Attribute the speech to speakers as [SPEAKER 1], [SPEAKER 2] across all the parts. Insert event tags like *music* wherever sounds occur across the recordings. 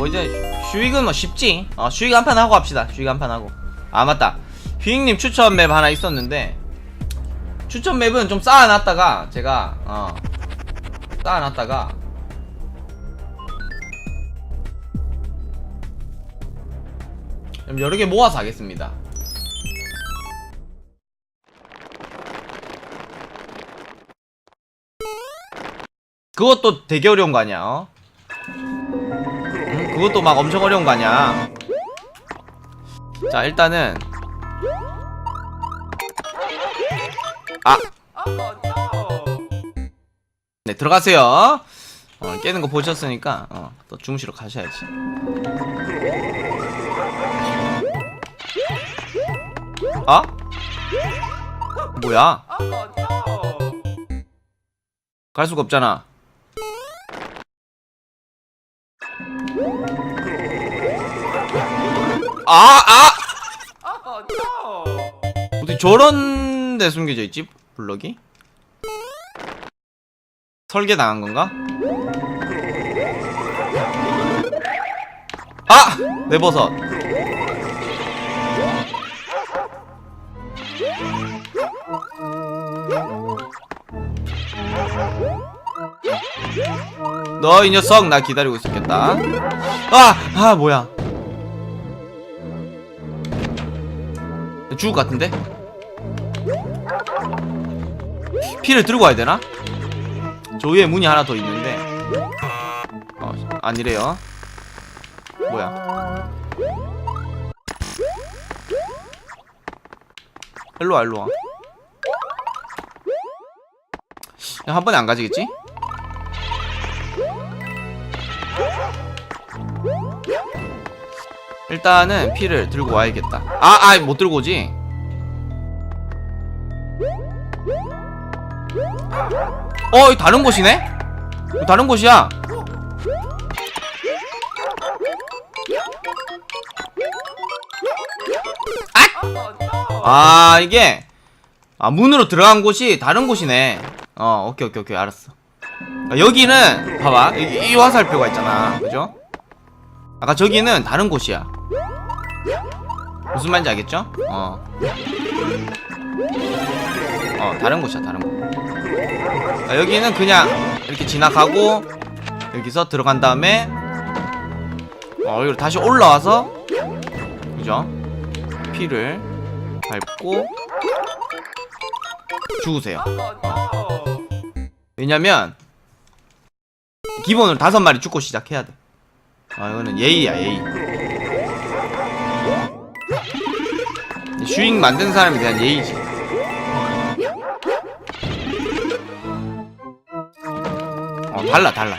[SPEAKER 1] 뭐 이제 슈익은 뭐 쉽지? 어 슈익 한 판 하고 합시다. 슈익 한 판 하고. 아 맞다. 휘잉님 추천 맵 하나 있었는데 추천 맵은 좀 쌓아놨다가 제가 어 쌓아놨다가 좀 여러 개 모아서 하겠습니다. 그것도 되게 어려운 거 아니야 어? 응? 그것도 막 엄청 어려운 거 아니야 자 일단은 아! 네 들어가세요 어, 깨는 거 보셨으니까 어, 또 주무시러 가셔야지 아? 뭐야? 갈 수가 없잖아 아! 아! 어떻게 저런 데 숨겨져 있지? 블럭이? 설계 당한 건가? 아! 내 버섯. 너 이 녀석 나 기다리고 있었겠다. 아! 아 뭐야? 죽을 것 같은데? 피를 들고 와야 되나? 저 위에 문이 하나 더 있는데 어, 아니래요 뭐야 일로와 일로와 야, 한 번에 안 가지겠지? 일단은 피를 들고 와야겠다 아, 아, 못 들고 오지? 어, 다른 곳이네? 이거 다른 곳이야. 아! 아, 이게 아, 문으로 들어간 곳이 다른 곳이네. 어, 오케이, 오케이, 오케이, 알았어. 아, 여기는 봐봐, 여기 이 화살표가 있잖아, 그죠? 아까 저기는 다른 곳이야. 무슨 말인지 알겠죠? 어. 어, 다른 곳이야, 다른 곳. 아, 여기는 그냥 이렇게 지나가고 여기서 들어간 다음에 어, 여기로 다시 올라와서 그죠? 피를 밟고 죽으세요. 어. 왜냐면 기본으로 다섯 마리 죽고 시작해야 돼. 아 이거는 예의야 예의. 슈잉 만든 사람에 대한 예의지. 어 달라 달라.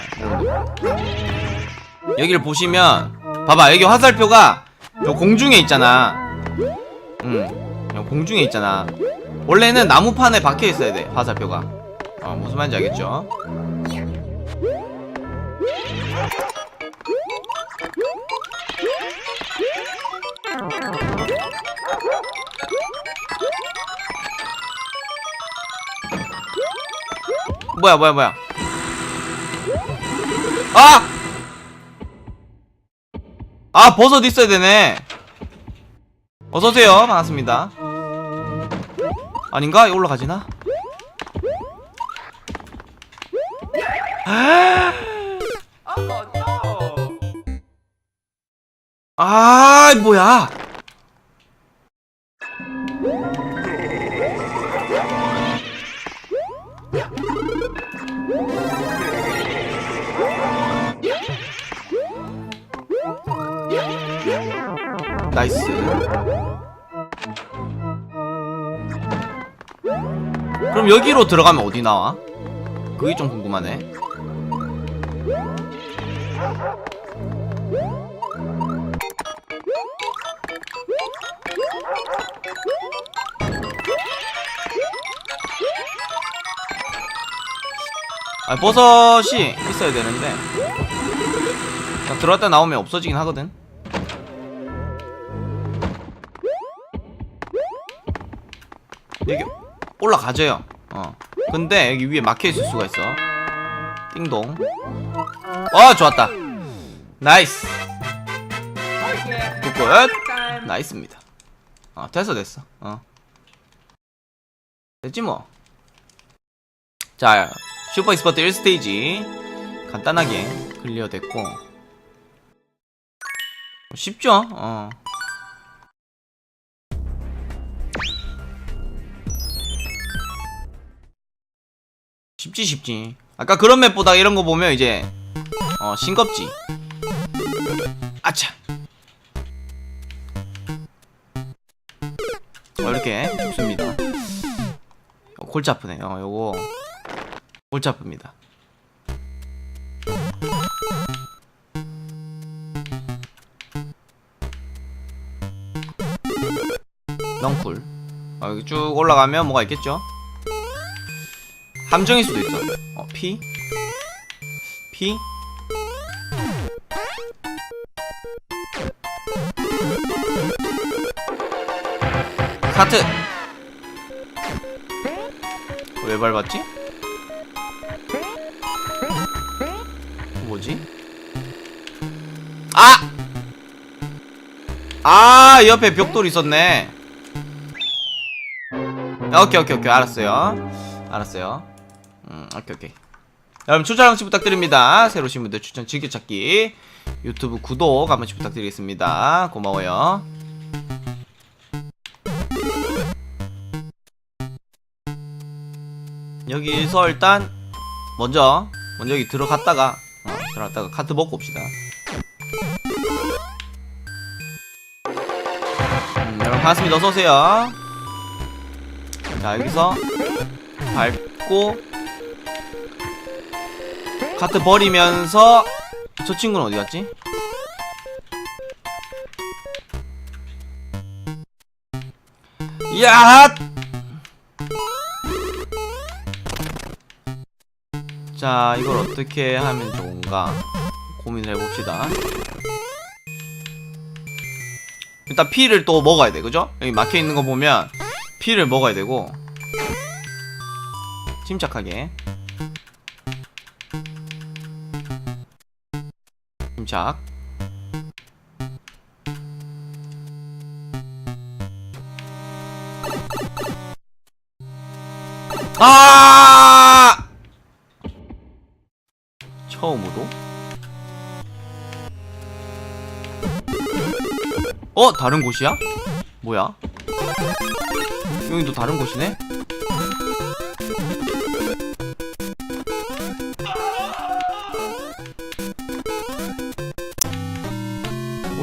[SPEAKER 1] 여기를 보시면 봐봐 여기 화살표가 요 공중에 있잖아. 응요 공중에 있잖아. 원래는 나무판에 박혀 있어야 돼 화살표가. 어 무슨 말인지 알겠죠 뭐야 뭐야 뭐야 아! 아 버섯 있어야 되네 어서오세요 반갑습니다 아닌가? 올라가지나? 아 뭐야 나이스. 그럼 여기로 들어가면 어디 나와? 그게 좀 궁금하네. 아 버섯이 있어야 되는데. 자, 들어갔다 나오면 없어지긴 하거든 여기 올라가져요. 어. 근데 여기 위에 막혀있을 수가 있어. 띵동. 어 좋았다. 나이스. 굿 나이스입니다. 어 됐어 됐어. 어. 됐지 뭐. 자 슈퍼 익스퍼트 1스테이지. 간단하게 클리어 됐고. 쉽죠? 어 쉽지 쉽지. 아까 그런 맵보다 이런 거 보면 이제 어 싱겁지. 아차. 어, 이렇게 죽습니다. 어, 골치 아프네. 요 요거 골치 아픕니다. 넝쿨. 어, 여기 쭉 올라가면 뭐가 있겠죠 함정일 수도 있어 어 피? 피? 카트 왜 밟았지? 뭐지? 아! 아 옆에 벽돌 있었네 오케이 오케이 오케이 알았어요 알았어요 음 오케이 오케이. 여러분 추천 한 번씩 부탁드립니다. 새로 오신 분들 추천 즐겨찾기. 유튜브 구독 한 번씩 부탁드리겠습니다. 고마워요. 여기서 일단 먼저 먼저 여기 들어갔다가 어, 들어갔다가 카트 먹고 옵시다. 음, 여러분 반갑습니다. 어서오세요. 자 여기서 밟고 카트 버리면서 저 친구는 어디 갔지? 야! 자, 이걸 어떻게 하면 좋은가 고민을 해봅시다. 일단 피를 또 먹어야 돼, 그죠? 여기 막혀 있는 거 보면 피를 먹어야 되고 침착하게 침착 아! 처음으로? 어 다른 곳이야? 뭐야? 여기도 다른 곳이네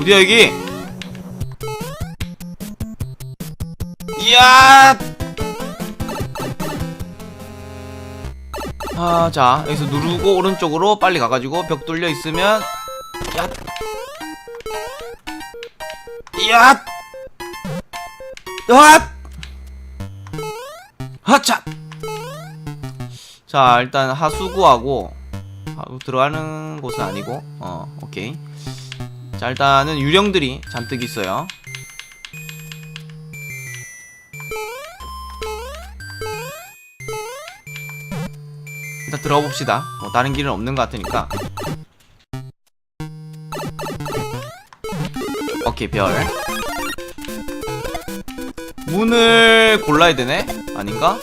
[SPEAKER 1] 어디야 여기? 이야! 아, 자, 여기서 누르고 오른쪽으로 빨리 가가지고 벽 뚫려 있으면, 야! 야! 아! 하차! 자, 일단 하수구하고, 하고 들어가는 곳은 아니고, 어, 오케이. 자 일단은 유령들이 잔뜩 있어요. 일단 들어가 봅시다. 뭐 다른 길은 없는 것 같으니까. 오케이 별. 문을 골라야 되네? 아닌가?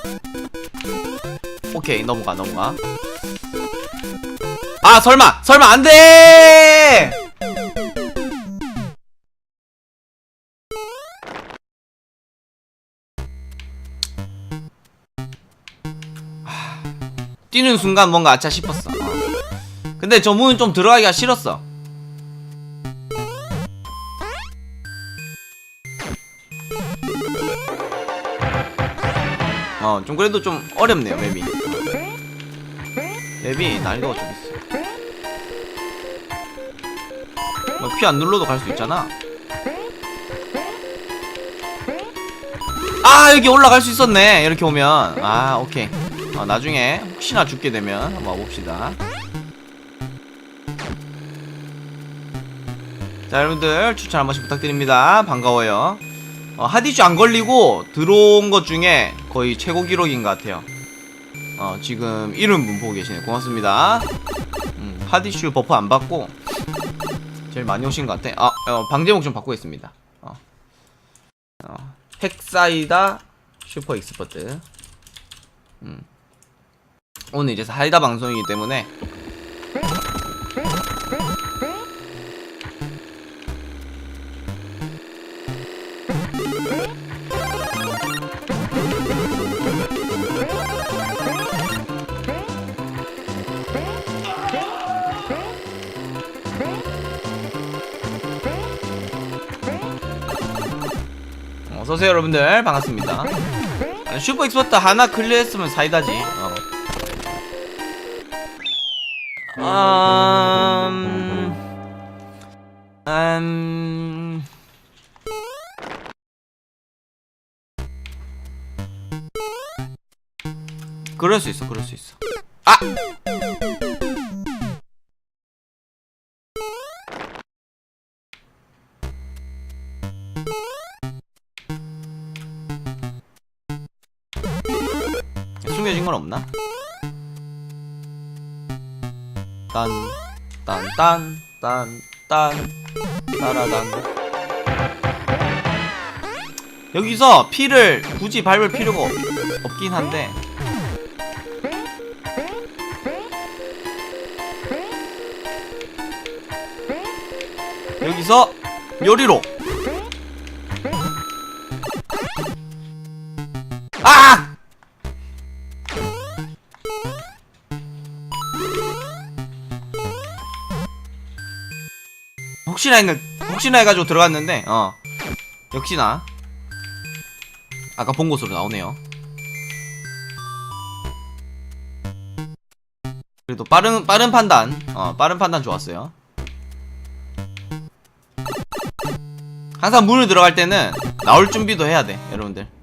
[SPEAKER 1] 오케이 넘어가 넘어가. 아 설마 설마 안돼 뛰는 순간 뭔가 아차 싶었어. 어. 근데 저 문은 좀 들어가기가 싫었어. 어, 좀 그래도 좀 어렵네요, 맵이. 어. 맵이 난이도가 좀 있어. 뭐피안 눌러도 갈 수 있잖아. 아, 여기 올라갈 수 있었네. 이렇게 오면. 아, 오케이. 어, 나중에 혹시나 죽게 되면 한번 와봅시다 자 여러분들 추천 한 번씩 부탁드립니다 반가워요 어, 하디슈 안 걸리고 들어온 것 중에 거의 최고 기록인 것 같아요 어, 지금 이름 분 보고 계시네 고맙습니다 음, 하디슈 버프 안 받고 제일 많이 오신 것 같아. 아, 어, 방제목 좀 바꾸겠습니다. 어. 어, 팩사이다 슈퍼 익스퍼트. 음. 오늘 이제 사이다 방송이기 때문에. 어서오세요 여러분들. 반갑습니다. 아, 슈퍼 익스퍼트 하나 클리어했으면 사이다지. 어. 음... 음... 그럴 수 있어 그럴 수 있어 아! 숨겨진 건 없나? 딴, 딴, 딴, 딴, 딴, 따라단. 여기서 피를 굳이 밟을 필요가 없, 없긴 한데. 여기서 요리로. 혹시나 했는 혹시나 해가지고 들어갔는데 어 역시나 아까 본 곳으로 나오네요. 그래도 빠른 빠른 판단 어 빠른 판단 좋았어요. 항상 문을 들어갈 때는 나올 준비도 해야 돼 여러분들.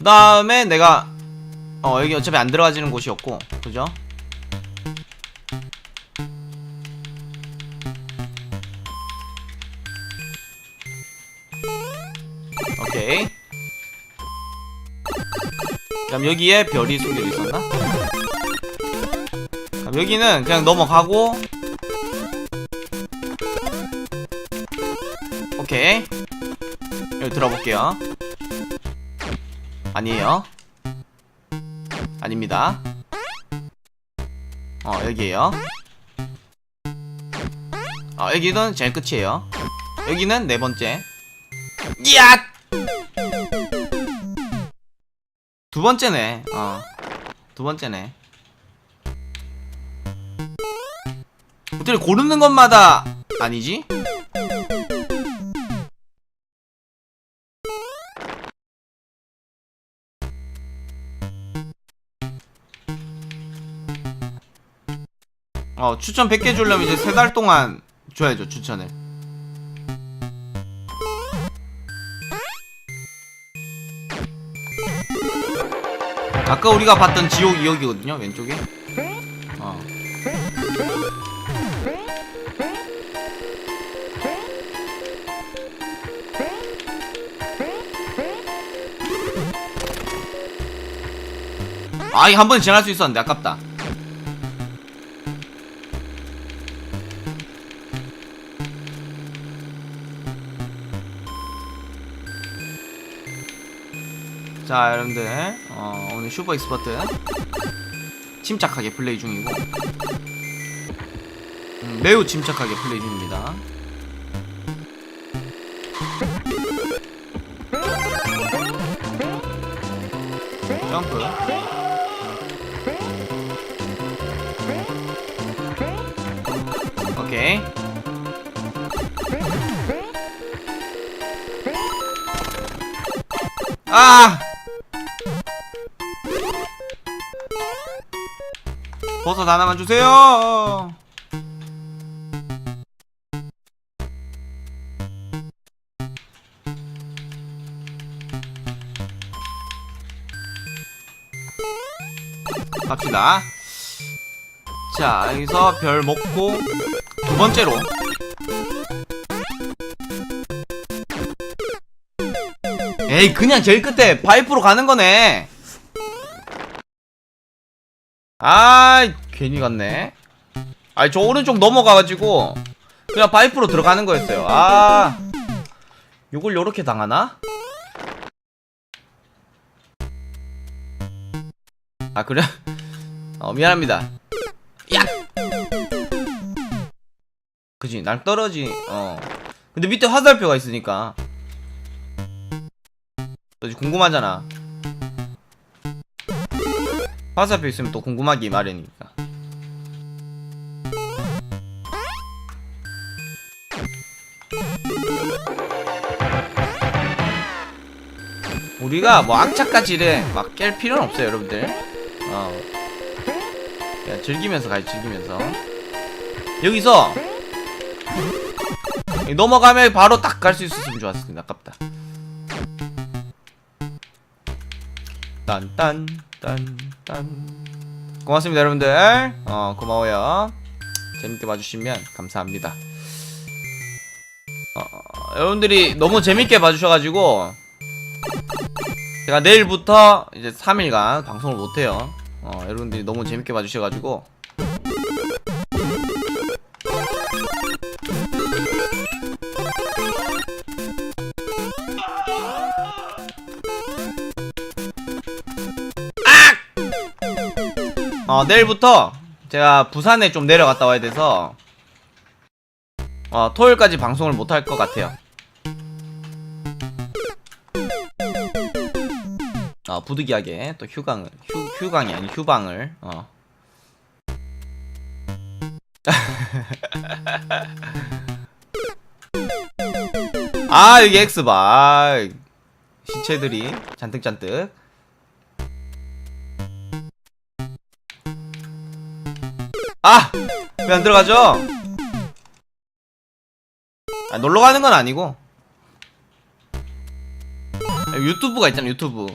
[SPEAKER 1] 그 다음에 내가 어 여기 어차피 안 들어가지는 곳이었고 그죠? 오케이 그럼 여기에 별이 숨겨져 있었나? 그럼 여기는 그냥 넘어가고 오케이 여기 들어볼게요 아니에요 아닙니다 어 여기에요 어 여기는 제일 끝이에요 여기는 네 번째 야! 두 번째네. 어. 두 번째네. 어떻게 고르는 것마다 아니지? 어, 추천 100개 주려면 이제 세달 동안 줘야죠, 추천을. 아까 우리가 봤던 지옥이 여기거든요 왼쪽에 어. 아이 한 번에 지나갈 수 있었는데 아깝다 자 여러분들. 어, 오늘 슈퍼 익스퍼트. 침착하게 플레이 중이고. 음, 매우 침착하게 플레이 중입니다. 점프. 오케이. 아 버섯 하나만 주세요. 갑시다. 자, 여기서 별 먹고 두 번째로 에이, 그냥 제일 끝에 파이프로 가는 거네. 아 괜히 갔네. 아이 저 오른쪽 넘어가가지고 그냥 파이프로 들어가는 거였어요. 아 요걸 요렇게 당하나? 아 그래? 어 미안합니다. 야! 그지? 날 떨어지 어. 근데 밑에 화살표가 있으니까. 궁금하잖아 화살표 있으면 또 궁금하기 마련이니까. 우리가 뭐 악착같이래 막 깰 필요는 없어요 여러분들. 어. 그냥 즐기면서 가야지 즐기면서. 여기서 넘어가면 바로 딱 갈 수 있었으면 좋았을 텐데 아깝다. 딴딴 딴딴. 고맙습니다 여러분들. 어 고마워요. 재밌게 봐주시면 감사합니다. 어, 여러분들이 너무 재밌게 봐주셔가지고 제가 내일부터 이제 3일간 방송을 못해요. 어 여러분들이 너무 재밌게 봐주셔가지고 어, 내일부터 제가 부산에 좀 내려갔다 와야 돼서 어, 토요일까지 방송을 못 할 것 같아요. 어, 부득이하게 또 휴강을 휴, 휴강이 아니 휴방을 어. *laughs* 아 여기 아, 시체들이 잔뜩잔뜩 아! 왜 안 들어가죠? 아, 놀러 가는 건 아니고. 아, 유튜브가 있잖아, 유튜브.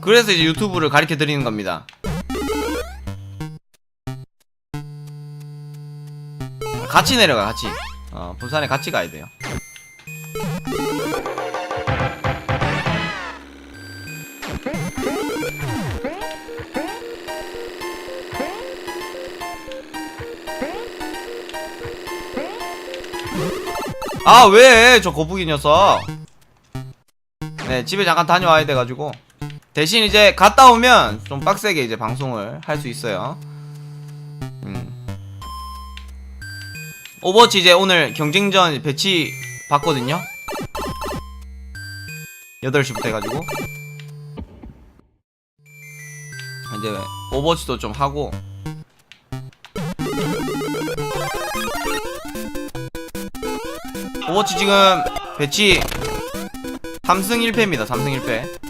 [SPEAKER 1] 그래서 이제 유튜브를 가르쳐 드리는 겁니다. 같이 내려가, 같이. 어, 부산에 같이 가야 돼요. 아, 왜? 저 거북이 녀석. 네, 집에 잠깐 다녀와야 돼가지고. 대신 이제 갔다 오면 좀 빡세게 이제 방송을 할 수 있어요. 음. 오버워치 이제 오늘 경쟁전 배치 받거든요. 8시부터 해가지고. 이제 오버워치도 좀 하고. 오버워치 지금 배치 3승 1패입니다. 3승 1패.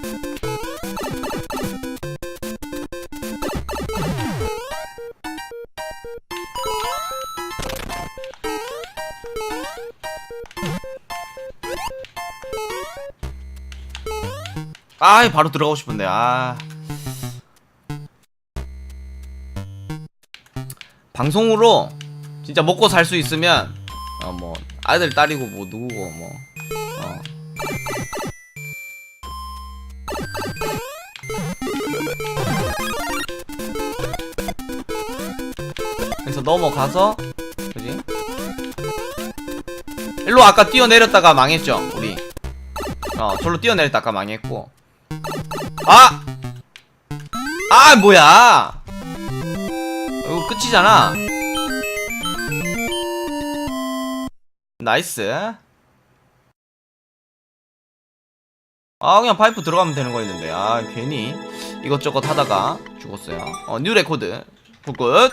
[SPEAKER 1] 아, 바로 들어가고 싶은데. 아. 방송으로 진짜 먹고 살 수 있으면 어뭐 아들 딸이고 뭐 누구고 뭐 어. 그래서 넘어가서 그지? 일로 아까 뛰어내렸다가 망했죠 우리 어 절로 뛰어내렸다가 망했고 아! 아 뭐야 이거 끝이잖아 나이스. 아 그냥 파이프 들어가면 되는 거였는데. 아 괜히 이것저것 하다가 죽었어요. 어 뉴 레코드. 굿굿